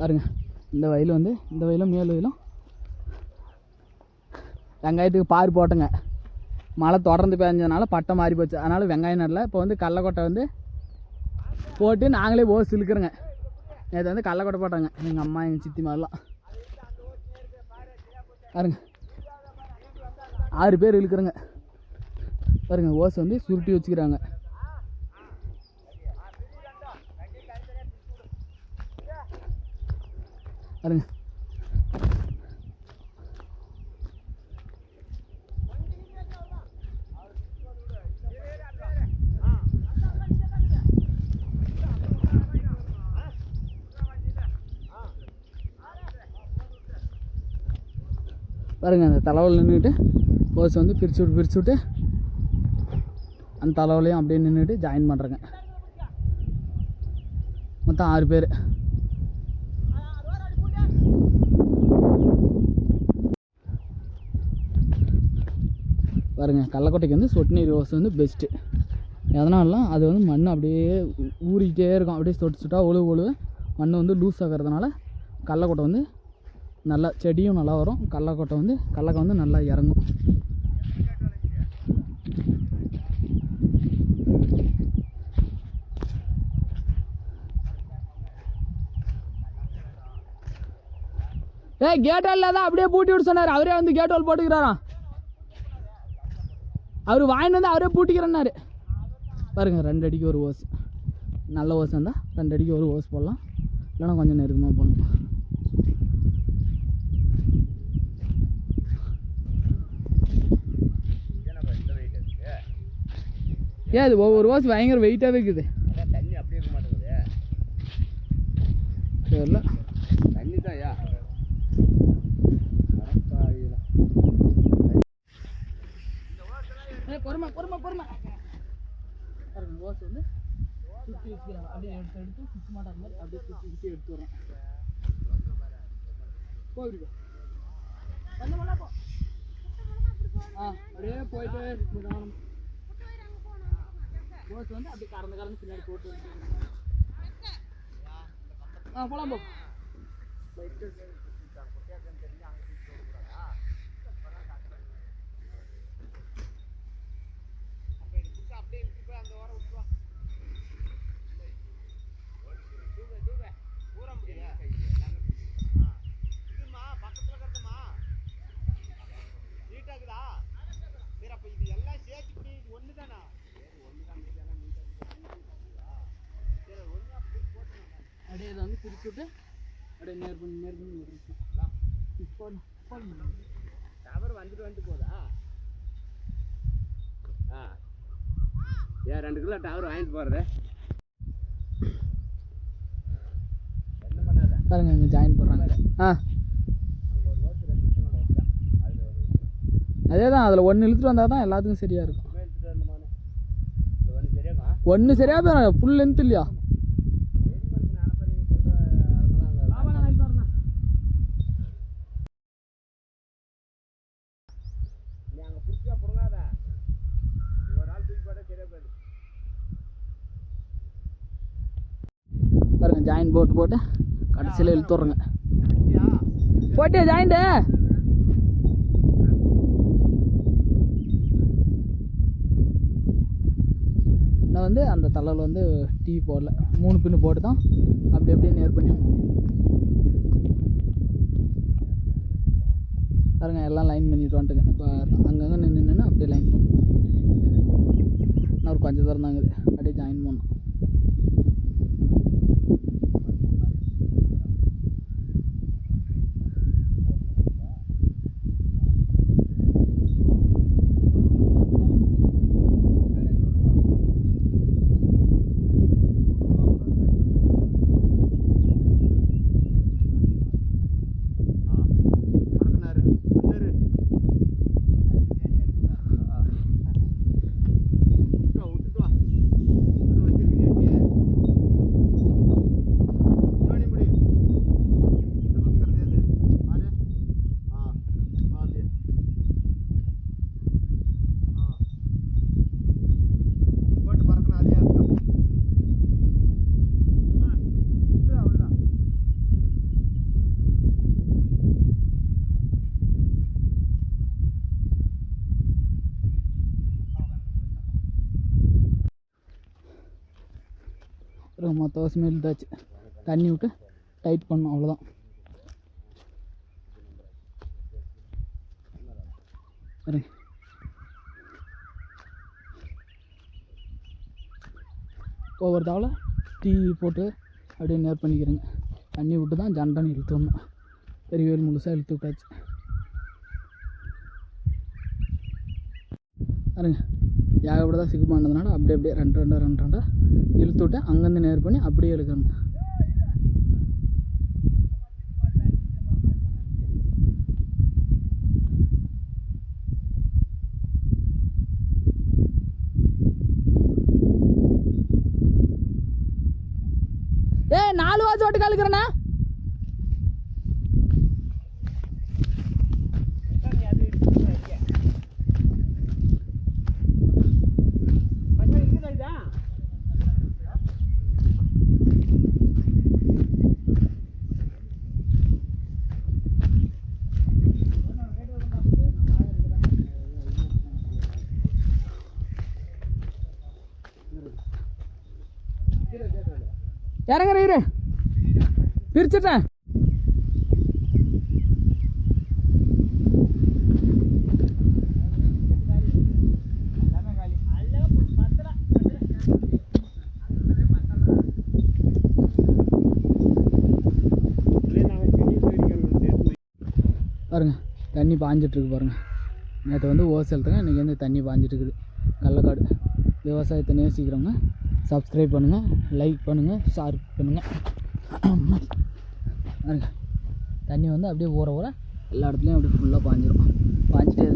பாருங்க. இந்த வயல் வந்து இந்த வயலும் மேல் வயலும். வெங்காயத்துக்கு பார் போட்டங்க. மழை தொடர்ந்து பெஞ்சதுனால பட்டை மாறி போச்சு. அதனால் வெங்காயம் நடல இப்போ வந்து கடலக்கொட்டை வந்து போட்டு நாங்களே ஓஸ் இழுக்கிறோங்க நேற்று வந்து கடலக்கொட்டை போட்டாங்க. எங்கள் அம்மா எங்கள் சித்தி மாதிரிலாம் பாருங்க. ஆறு பேர் இழுக்கிறோங்க. பாருங்கள் ஓஸ் வந்து சுருட்டி வச்சுக்கிறாங்க. பாருங்க. பாருங்க அந்த தலைவல் நின்றுட்டு போஸ் வந்து பிரித்து விட்டு பிரித்து விட்டு அந்த தலைவலையும் அப்படியே நின்றுட்டு ஜாயின் பண்ணுறேங்க மொத்தம் ஆறு பேர். பாருங்க கள்ளக்கொட்டைக்கு வந்து சொட்டு நீர் ஓஸ் வந்து பெஸ்ட்டு எதனாலலாம் அது வந்து மண் அப்படியே ஊறிக்கிட்டே இருக்கும். அப்படியே சொட்டு சொட்டாக ஒழுவு ஒழுவு மண் வந்து லூஸ் ஆகிறதுனால கடலக்கொட்டை வந்து நல்லா செடியும் நல்லா வரும். கடலக்கொட்டை வந்து கடலக்காய் வந்து நல்லா இறங்கும். ஏ கேட்டால் இல்லாத அப்படியே பூட்டி விட்டு சொன்னார். அவரே வந்து கேட்டோல் போட்டுக்கிறாராம். அவர் வாங்கிட்டு வந்து அவரே பூட்டிக்கிறேன்னாரு. பாருங்க ரெண்டு அடிக்கு ஒரு ஓஸ். நல்ல ஓஸ் இருந்தால் ரெண்டு அடிக்கு ஒரு ஓஸ் போடலாம். இல்லைன்னா கொஞ்சம் நெருக்கமாக போடணும். ஏன் இது ஒவ்வொரு ஓஸ் பயங்கர வெயிட்டாகவே இருக்குது தண்ணி அப்படியே இருக்க மாட்டேங்குது. தெரியல. தண்ணி தான்யா பொறுமை பாருங்க ஓஸ் வந்து சுற்றி வச்சுக்கிறாங்க. அப்படியே எடுத்து எடுத்து சுற்றி மாட்டாங்க மாதிரி அப்படியே சுற்றி சுற்றி எடுத்து வரோம் போயிருக்கு கொஞ்சம் போ. ஆ அப்படியே போயிட்டு நிதானம் ஓஸ் வந்து அப்படியே கறந்து கறந்து பின்னாடி போட்டு வந்துட்டு. ஆ போலாம் போ. பிரிச்சு விட்டு அப்படியே நேர் பண்ணி நேர் பண்ணி. இப்போ டவர் வந்துட்டு வந்துட்டு போதா? ஆ. ஏன் ரெண்டு கிலோ டவர் வாங்கிட்டு பண்ணாத? பாருங்க இங்கே ஜாயின் பண்ணுறாங்க ஆ. அதே தான் அதில் ஒன்று இழுத்துட்டு வந்தால் தான் எல்லாத்துக்கும் சரியாக இருக்கும். ஒன்று சரியாக போயிடும் ஃபுல் லென்த் இல்லையா? நீ அங்கே ஒரு ஆள் தூக்கி போட்டால் சரியா போயிடும். பாருங்க ஜாயின் போட்டு போட்டு கடைசியில் இழுத்துறங்க அப்படியா போட்டே ஜாயிண்ட்டு நான் வந்து அந்த தலையில் வந்து டீ போடல. மூணு பின்னு போட்டு தான் அப்படி அப்படியே நேர் பண்ணி பாருங்க எல்லாம் லைன் பண்ணிட்டு வந்துட்டுங்க. இப்போ அங்கங்கே நின்று நின்று அப்படியே லைன் பண்ணும் இன்னும் ஒரு கொஞ்சம் தூரம் தாங்க அப்படியே ஜாயின் பண்ணோம். ஒரு மொத்த வருஷமே இழுத்தாச்சு தண்ணி விட்டு டைட் பண்ணோம் அவ்வளோதான் பாருங்க ஒவ்வொரு தவளை டீ போட்டு அப்படியே நேர் பண்ணிக்கிறேங்க. தண்ணி விட்டு தான் ஜண்டான்னு இழுத்து வந்தோம். பெரிய வேல் முழுசாக இழுத்து விட்டாச்சு. பாருங்க. ஏகப்பட தான் சிக்கு பண்ணதுனால அப்படியே அப்படியே ரெண்டு ரெண்டு ரெண்டு ரெண்டாக இழுத்து விட்டு அங்கேருந்து நேர் பண்ணி அப்படியே இழுக்கணும் ஏ நாலு வாட்ச் ஓட்டு கலக்குறேண்ணா. இறங்குற இரு. பிரிச்சுட்டேன். எல்லாமே பாருங்க தண்ணி பாஞ்சிட்ருக்கு பாருங்க. நேற்று வந்து ஓசேலத்துங்க இன்றைக்கி வந்து தண்ணி பாஞ்சிட்ருக்குது. கள்ளக்காடு. விவசாயத்தை நேசிக்கிறவங்க சப்ஸ்கிரைப் பண்ணுங்கள் லைக் பண்ணுங்கள் ஷேர் பண்ணுங்கள் பாருங்க தண்ணி வந்து அப்படியே ஊற ஊற எல்லா இடத்துலையும் அப்படியே ஃபுல்லாக பாஞ்சிடும் பாஞ்சிட்டே